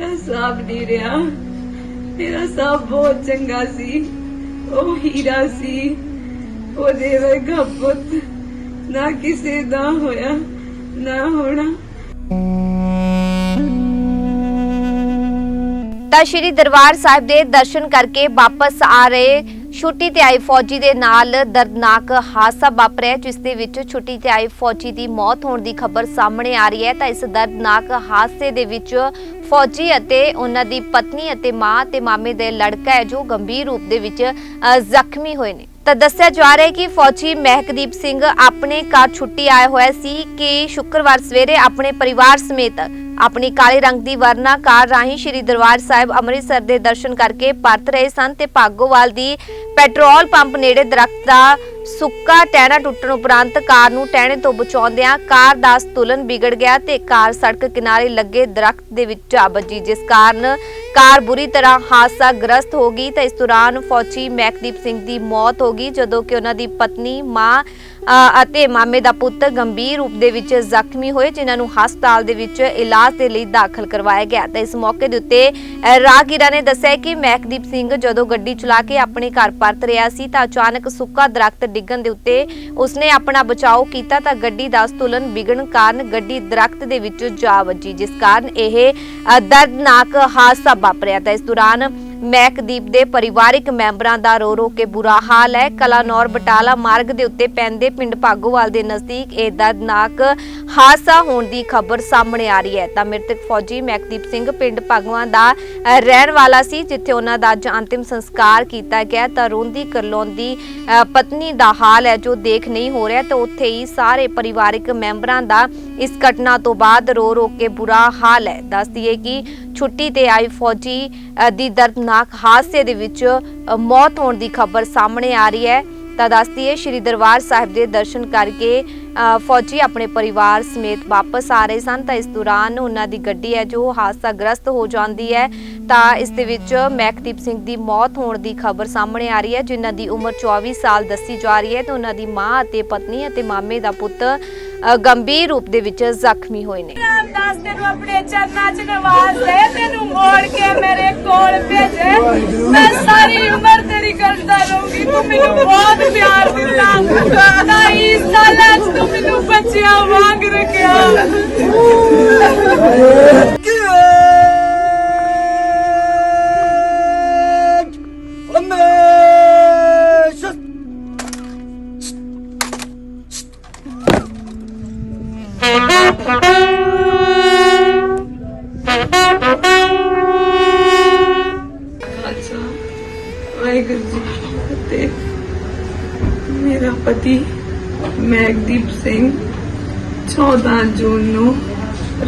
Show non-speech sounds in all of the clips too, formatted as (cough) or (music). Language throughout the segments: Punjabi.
ਮੇਰਾ ਸਾਹਬ ਨਹੀਂ ਰਿਹਾ। ਮੇਰਾ ਸਾਹਬ ਬਹੁਤ ਚੰਗਾ ਸੀ। ਉਹ ਹੀਰਾ ਸੀ। ਉਹਦੇ ਵਰਗਾ ਪੁੱਤ। ਨਾ ਕਿਸੇ ਦਾ ਹੋਇਆ, ਨਾ ਹੋਣਾ। ਤਾਂ ਸ਼੍ਰੀ ਦਰਬਾਰ ਸਾਹਿਬ ਦੇ ਦਰਸ਼ਨ ਕਰਕੇ ਵਾਪਸ ਆ ਰਹੇ ਛੁੱਟੀ ਤੇ ਆਏ ਫੌਜੀ ਦੇ ਨਾਲ ਦਰਦਨਾਕ ਹਾਦਸਾ ਵਾਪਰਿਆ ਜਿਸ ਦੇ ਵਿੱਚ ਛੁੱਟੀ ਤੇ ਆਏ ਫੌਜੀ ਦੀ ਮੌਤ ਹੋਣ ਦੀ ਖਬਰ ਸਾਹਮਣੇ ਆ ਰਹੀ ਹੈ। ਤਾਂ ਇਸ ਦਰਦਨਾਕ ਹਾਦਸੇ ਦੇ ਵਿੱਚ ਫੌਜੀ ਅਤੇ ਉਹਨਾਂ ਦੀ ਪਤਨੀ ਅਤੇ ਮਾਂ ਤੇ ਮਾਮੇ ਦੇ ਲੜਕਾ ਹੈ, ਜੋ ਗੰਭੀਰ ਰੂਪ ਦੇ ਵਿੱਚ ਜ਼ਖਮੀ ਹੋਏ ਨੇ। ਤਾਂ ਦੱਸਿਆ ਜਾ ਰਿਹਾ ਹੈ ਕਿ ਫੌਜੀ ਮਹਿਕਦੀਪ ਸਿੰਘ ਆਪਣੇ ਘਰ ਛੁੱਟੀ ਆਇਆ ਹੋਇਆ ਸੀ ਕਿ ਸ਼ੁੱਕਰਵਾਰ ਸਵੇਰੇ ਆਪਣੇ ਪਰਿਵਾਰ ਸਮੇਤ ਆਪਣੀ ਕਾਲੇ ਰੰਗ ਦੀ ਵਰਨਾ ਕਾਰ ਰਾਹੀਂ ਸ਼੍ਰੀ ਦਰਬਾਰ ਸਾਹਿਬ ਅੰਮ੍ਰਿਤਸਰ ਦੇ ਦਰਸ਼ਨ ਕਰਕੇ ਪਰਤ ਰਹੇ ਸਨ ਤੇ ਭਾਗੋਵਾਲ ਦੀ ਪੈਟਰੋਲ ਪੰਪ ਨੇੜੇ ਦਰਖਤ ਦਾ ਸੁੱਕਾ ਟਹਿਣਾ ਟੁੱਟਣ ਉਪਰੰਤ ਕਾਰ ਨੂੰ ਟਹਿਣੇ ਤੋਂ ਬਚਾਉਂਦਿਆਂ ਕਾਰ ਦਾ ਸੰਤੁਲਨ ਵਿਗੜ ਗਿਆ ਤੇ ਕਾਰ ਸੜਕ ਕਿਨਾਰੇ ਲੱਗੇ ਦਰਖਤ ਦੇ ਵਿੱਚ ਜਾ ਵੱਜੀ ਜਿਸ ਕਾਰਨ ਕਾਰ ਬੁਰੀ ਤਰ੍ਹਾਂ ਹਾਦਸਾ ਗ੍ਰਸਤ ਹੋ ਗਈ ਤਾਂ ਇਸ ਦੌਰਾਨ ਫੌਜੀ ਮਹਿਕਦੀਪ ਸਿੰਘ ਦੀ ਮੌਤ ਹੋ ਗਈ ਜਦੋਂ ਕਿ ਉਹਨਾਂ ਦੀ ਪਤਨੀ ਮਾਂ ਅਤੇ ਮਾਮੇ ਦਾ ਪੁੱਤ ਗੰਭੀਰ ਰੂਪ ਦੇ ਵਿੱਚ ਜ਼ਖਮੀ ਹੋਏ ਜਿਨ੍ਹਾਂ ਨੂੰ ਹਸਪਤਾਲ ਦੇ ਵਿੱਚ ਇਲਾਜ ਦੇ ਲਈ ਦਾਖਲ ਕਰਵਾਇਆ ਗਿਆ ਤਾਂ ਇਸ ਮੌਕੇ ਦੇ ਉੱਤੇ ਅ, ਰਾਹਗੀਰਾਂ ਨੇ ਦੱਸਿਆ ਕਿ ਮਹਿਕਦੀਪ ਸਿੰਘ ਜਦੋਂ ਗੱਡੀ ਚਲਾ ਕੇ ਆਪਣੇ ਘਰ ਪਰਤ ਰਿਹਾ ਸੀ ਤਾਂ ਅਚਾਨਕ ਸੁੱਕਾ ਦਰਖਤ ਡਿੱਗਣ ਦੇ ਉੱਤੇ ਉਸਨੇ ਆਪਣਾ ਬਚਾਓ ਕੀਤਾ ਤਾਂ ਗੱਡੀ ਦਾ ਸੰਤੁਲਨ ਵਿਗੜਨ ਕਾਰਨ ਗੱਡੀ ਦਰਖਤ ਦੇ ਵਿੱਚ ਜਾ ਵੱਜੀ, ਜਿਸ ਕਾਰਨ ਇਹ ਦਰਦਨਾਕ ਹਾਦਸਾ ਵਾਪਰਿਆ। ਤਾਂ ਇਸ ਦੌਰਾਨ ਮਹਿਕਦੀਪ ਦੇ ਪਰਿਵਾਰਿਕ ਮੈਂਬਰਾਂ ਦਾ ਰੋ ਰੋ ਕੇ ਬੁਰਾ ਹਾਲ ਹੈ। ਕਲਾਨੌਰ ਬਟਾਲਾ ਮਾਰਗ ਦੇ ਉੱਤੇ ਪੈਂਦੇ ਪਿੰਡ ਭਾਗੋਵਾਲ ਦੇ ਨਜ਼ਦੀਕ ਇਹ ਦਰਦਨਾਕ ਹਾਦਸਾ ਹੋਣ ਦੀ ਖਬਰ ਸਾਹਮਣੇ ਆ ਰਹੀ ਹੈ। ਤਾਂ ਮ੍ਰਿਤਕ ਫੌਜੀ ਮਹਿਕਦੀਪ ਸਿੰਘ ਪਿੰਡ ਭਾਗਵਾਂ ਦਾ ਰਹਿਣ ਵਾਲਾ ਸੀ, ਜਿੱਥੇ ਉਹਨਾਂ ਦਾ ਅੱਜ ਅੰਤਿਮ ਸੰਸਕਾਰ ਕੀਤਾ ਗਿਆ। ਤਾਂ ਰੋਂਦੀ ਕਰਲਾਉਂਦੀ ਪਤਨੀ ਦਾ ਹਾਲ ਹੈ, ਜੋ ਦੇਖ ਨਹੀਂ ਹੋ ਰਿਹਾ। ਤਾਂ ਉੱਥੇ ਹੀ ਸਾਰੇ ਪਰਿਵਾਰਿਕ ਮੈਂਬਰਾਂ ਦਾ ਇਸ ਘਟਨਾ ਤੋਂ ਬਾਅਦ ਰੋ ਰੋ ਕੇ ਬੁਰਾ ਹਾਲ ਹੈ। ਦੱਸਦੀਏ ਕਿ ਛੁੱਟੀ ਤੇ ਆਈ ਫੌਜੀ ਦੀ ਦਰਦ ਦਰਦਨਾਕ ਹਾਦਸੇ ਦੇ ਵਿੱਚ ਮੌਤ ਹੋਣ ਦੀ ਖਬਰ ਸਾਹਮਣੇ ਆ ਰਹੀ ਹੈ। ਤਾਂ ਦੱਸਦੀ ਹੈ, ਸ਼੍ਰੀ ਦਰਬਾਰ ਸਾਹਿਬ ਦੇ ਦਰਸ਼ਨ ਕਰਕੇ ਫੌਜੀ ਆਪਣੇ ਪਰਿਵਾਰ ਸਮੇਤ ਵਾਪਸ ਆ ਰਹੇ ਸਨ। ਤਾਂ ਇਸ ਦੌਰਾਨ ਉਹਨਾਂ ਦੀ ਗੱਡੀ ਹੈ, ਜੋ ਹਾਦਸਾਗ੍ਰਸਤ ਹੋ ਜਾਂਦੀ ਹੈ। ਤਾਂ ਇਸ ਦੇ ਵਿੱਚ ਮਹਿਕਦੀਪ ਸਿੰਘ ਦੀ ਮੌਤ ਹੋਣ ਦੀ ਖਬਰ ਸਾਹਮਣੇ ਆ ਰਹੀ ਹੈ, ਜਿਨ੍ਹਾਂ ਦੀ ਉਮਰ 24 ਸਾਲ ਦੱਸੀ ਜਾ ਰਹੀ ਹੈ। ਤੇ ਉਹਨਾਂ ਦੀ ਮਾਂ ਅਤੇ ਪਤਨੀ ਅਤੇ ਮਾਮੇ ਦਾ ਪੁੱਤ ਗੰਭੀਰ ਰੂਪ ਦੇ ਵਿੱਚ ਜ਼ਖਮੀ ਹੋਏ ਨੇ। ਰਾਮਦਾਸ ਤੈਨੂੰ ਆਪਣੇ ਚਰਨਾਂ 'ਚ ਨਵਾਜ਼ ਦੇ। ਤੈਨੂੰ ਮੋੜ ਕੇ ਮੇਰੇ ਕੋਲ ਭੇਜੇ। ਮੈਂ ਸਾਰੀ ਉਮਰ ਤੇਰੀ ਕਰਦਾ ਰਹੂੰਗੀ। ਤੂੰ ਮੈਨੂੰ ਬਹੁਤ ਪਿਆਰ ਦਿੱਤਾ। (laughs) ਢਾਈ ਸਾਲਾਂ 'ਚ ਤੂੰ ਮੈਨੂੰ ਬੱਚਿਆਂ ਵਾਂਗ ਰੱਖਿਆ। ਵਾਹਿਗੁਰੂ ਜੀ ਕੀ ਫਤਿਹ ਮੇਰਾ ਪਤੀ ਮੈਗਦੀਪ ਸਿੰਘ 14 ਜੂਨ ਨੂੰ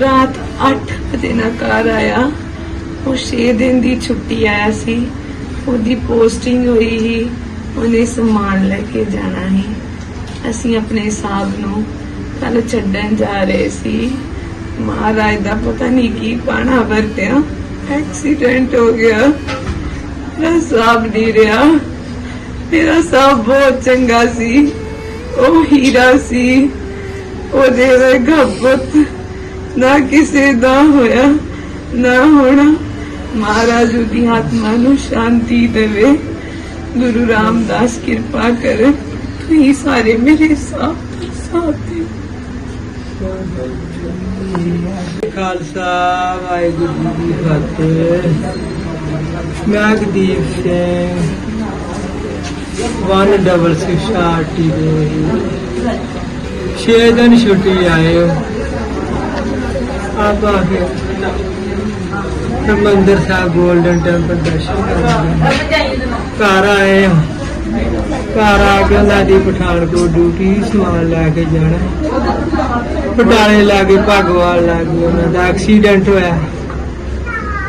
ਰਾਤ 8 ਵਜੇ ਨਾਲ ਘਰ ਆਇਆ। ਉਹ 6 ਦਿਨ ਦੀ ਛੁੱਟੀ ਆਇਆ ਸੀ। ਉਹਦੀ ਪੋਸਟਿੰਗ ਹੋਈ ਸੀ। ਉਹਨੇ ਸਮਾਨ ਲੈ ਕੇ ਜਾਣਾ ਸੀ। ਅਸੀਂ ਆਪਣੇ ਸਾਹਿਬ ਨੂੰ ਕੱਲ ਛੱਡਣ ਜਾ ਰਹੇ ਸੀ। ਮਹਾਰਾਜ ਦਾ ਪਤਾ ਨਹੀਂ ਕੀ ਪਾਣਾ ਵਰਤਿਆ। ਐਕਸੀਡੈਂਟ ਹੋ ਗਿਆ। ਮੇਰਾ ਸਾਹਬ ਨਹੀਂ ਰਿਹਾ। ਮੇਰਾ ਸਾਹਬ ਬਹੁਤ ਚੰਗਾ ਸੀ। ਉਹ ਹੀਰਾ ਸੀ। ਉਹਦੇ ਵਰਗਾ ਪੁੱਤ ਨਾ ਕਿਸੇ ਦਾ ਹੋਇਆ, ਨਾ ਹੋਣਾ। ਮਹਾਰਾਜ ਦੀ ਆਤਮਾ ਨੂੰ ਸ਼ਾਂਤੀ ਦੇਵੇ। ਗੁਰੂ ਰਾਮਦਾਸ ਕਿਰਪਾ ਕਰੇ। ਤੁਸੀਂ ਸਾਰੇ ਮੇਰੇ ਸਾਥ ਸਾਥ ਖਾਲਸਾ ਵਾਹਿਗੁਰੂ ਜੀ ਕੀ ਫਤਿਹ। ਮੈਗਦੀਪ ਸਿੰਘ 166 ਆਰਟੀ ਦੇ। 6 ਦਿਨ ਛੁੱਟੀ ਆਏ। ਹੋ ਕੇ ਹਰਿਮੰਦਰ ਸਾਹਿਬ ਗੋਲਡਨ ਟੈਂਪਲ ਦਰਸ਼ਨ ਕਰਨ ਘਰ ਆਏ ਘਰ ਆ ਕੇ ਉਹਨਾਂ ਦੀ ਪਠਾਨਕੋਟ ਡਿਊਟੀ ਸਮਾਨ ਲੈ ਕੇ ਜਾਣਾ। ਪਟਾਲੇ ਲਾਗੇ ਭਗਵਾਨ ਲਾਗੇ ਉਹਨਾਂ ਦਾ ਐਕਸੀਡੈਂਟ ਹੋਇਆ।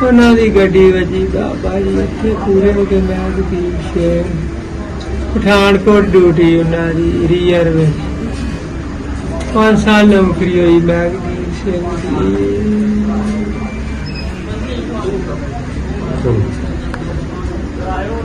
ਉਹਨਾਂ ਦੀ ਗੱਡੀ ਵੱਜੀ ਬਾਬਾ ਜੀ ਇੱਥੇ ਪੂਰੇ ਹੋ ਕੇ ਮੈਂ ਜਗਦੀਪ ਸਿੰਘ ਪਠਾਨਕੋਟ ਡਿਊਟੀ ਉਹਨਾਂ ਦੀ ਰੀਅਰ ਵਿੱਚ। ਪੰਜ ਸਾਲ ਨੌਕਰੀ ਹੋਈ ਮੈਂ ਜਗਦੀਪ ਸਿੰਘ ਦੀ।